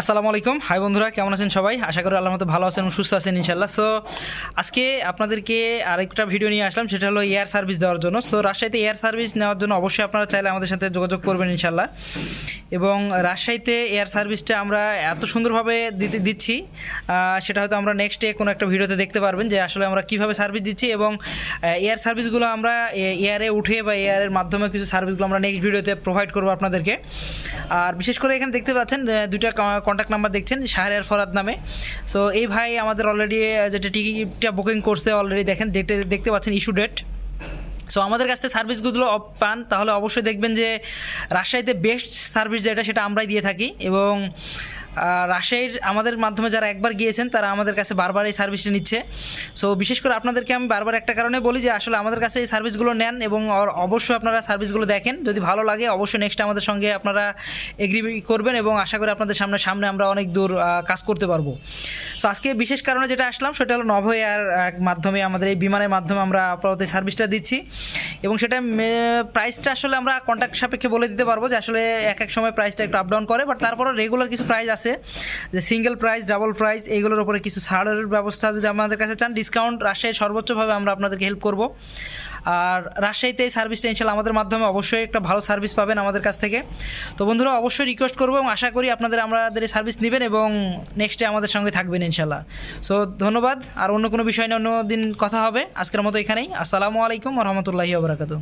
আসসালামু আলাইকুম। হাই বন্ধুরা, কেমন আছেন সবাই? আশা করি আল্লাহ মতো ভালো আছেন সুস্থ আছেন ইনশাল্লাহ সো আজকে আপনাদেরকে আরেকটা ভিডিও নিয়ে আসলাম, সেটা হলো এয়ার সার্ভিস দেওয়ার জন্য। সো রাজশাহীতে এয়ার সার্ভিস নেওয়ার জন্য অবশ্যই আপনারা চাইলে আমাদের সাথে যোগাযোগ করবেন ইনশাল্লাহ এবং রাজশাহীতে এয়ার সার্ভিসটা আমরা এত সুন্দরভাবে দিতে, দিচ্ছি সেটা হয়তো আমরা নেক্সটে কোনো একটা ভিডিওতে দেখতে পারবেন যে আসলে আমরা কীভাবে সার্ভিস দিচ্ছি এবং এয়ার সার্ভিসগুলো আমরা এয়ারে উঠে বা এয়ারের মাধ্যমে কিছু সার্ভিসগুলো আমরা নেক্সট ভিডিওতে প্রোভাইড করব আপনাদেরকে। আর বিশেষ করে এখানে দেখতে পাচ্ছেন দুইটা কন্ট্যাক্ট নাম্বার দেখছেন শাহরিয়ার ফরাদ নামে। সো এই ভাই আমাদের অলরেডি যেটা টিকিটটা বুকিং করছে অলরেডি দেখেন ডেটে দেখতে পাচ্ছেন ইস্যু ডেট সো আমাদের কাছ থেকে সার্ভিসগুলো পান, তাহলে অবশ্যই দেখবেন যে রাজশাহীতে বেস্ট সার্ভিস যেটা, সেটা আমরাই দিয়ে থাকি। এবং রাজশাহীর আমাদের মাধ্যমে যারা একবার গিয়েছেন, তারা আমাদের কাছে বারবার এই সার্ভিসটা নিচ্ছে। সো বিশেষ করে আপনাদেরকে আমি বারবার একটা কারণে বলি যে, আসলে আমাদের কাছে এই সার্ভিসগুলো নেন এবং অবশ্যই আপনারা সার্ভিসগুলো দেখেন। যদি ভালো লাগে, অবশ্যই নেক্সট আমাদের সঙ্গে আপনারা এগ্রি করবেন এবং আশা করি আপনাদের সামনে সামনে আমরা অনেক দূর কাজ করতে পারব। সো আজকে বিশেষ কারণে যেটা আসলাম, সেটা হলো নভ এয়ার মাধ্যমে আমাদের এই বিমানের মাধ্যমে আমরা আপাতত সার্ভিসটা দিচ্ছি। এবং সেটা প্রাইসটা আসলে আমরা কন্ট্যাক্ট সাপেক্ষে বলে দিতে পারব যে, আসলে এক এক সময় প্রাইসটা একটু আপ ডাউন করে বাট তারপরে রেগুলার কিছু প্রাইস আছে যে সিঙ্গেল প্রাইস ডাবল প্রাইস এইগুলোর উপরে কিছু ছাড়ের ব্যবস্থা যদি আমাদের কাছে চান ডিসকাউন্ট রাজশাহী সর্বোচ্চভাবে আমরা আপনাদেরকে হেল্প করব। আর রাজশাহীতে এই সার্ভিসটা ইনশাল্লাহ আমাদের মাধ্যমে অবশ্যই একটা ভালো সার্ভিস পাবেন আমাদের কাছ থেকে। তো বন্ধুরা, অবশ্যই রিকোয়েস্ট করব এবং আশা করি আপনাদের, আমাদের এই সার্ভিস নেবেন এবং নেক্সটে আমাদের সঙ্গে থাকবেন ইনশাল্লাহ সো ধন্যবাদ। আর অন্য কোনো বিষয় নিয়ে অন্য দিন কথা হবে। আজকের মতো এখানেই। আসসালামু আলাইকুম রহমতুল্লাহি ওবরাকাতু